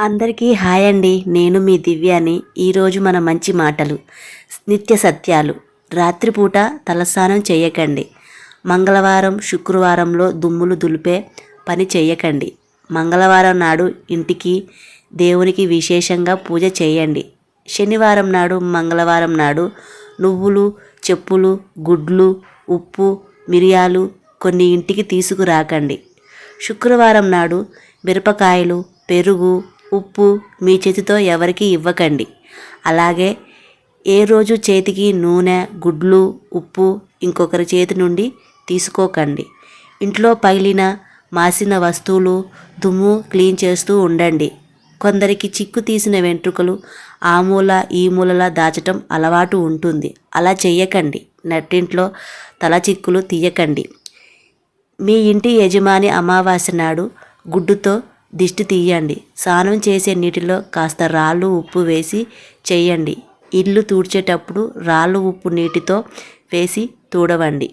అందరికీ హాయ్ అండి. నేను మీ దివ్యాని. ఈరోజు మన మంచి మాటలు. నిత్య సత్యాలు. రాత్రిపూట తలస్నానం చేయకండి. మంగళవారం శుక్రవారంలో దుమ్ములు దులిపే పని చేయకండి. మంగళవారం నాడు ఇంటికి దేవునికి విశేషంగా పూజ చేయండి. శనివారం నాడు మంగళవారం నాడు నువ్వులు చెప్పులు గుడ్లు ఉప్పు మిరియాలు కొన్ని ఇంటికి తీసుకురాకండి. శుక్రవారం నాడు మిరపకాయలు పెరుగు ఉప్పు మీ చేతితో ఎవరికి ఇవ్వకండి. అలాగే ఏ రోజు చేతికి నూనె గుడ్లు ఉప్పు ఇంకొకరి చేతి నుండి తీసుకోకండి. ఇంట్లో పగిలిన మాసిన వస్తువులు దుమ్ము క్లీన్ చేస్తూ ఉండండి. కొందరికి చిక్కు తీసిన వెంట్రుకలు ఆ మూల ఈ మూలలా దాచటం అలవాటు ఉంటుంది. అలా చెయ్యకండి. నట్టింట్లో తల చిక్కులు తీయకండి. మీ ఇంటి యజమాని అమావాస్య నాడు గుడ్డుతో దిష్టి తీయండి. స్నానం చేసే నీటిలో కాస్త రాళ్ళు ఉప్పు వేసి చేయండి. ఇల్లు తూడ్చేటప్పుడు రాళ్ళు ఉప్పు నీటితో వేసి తూడవండి.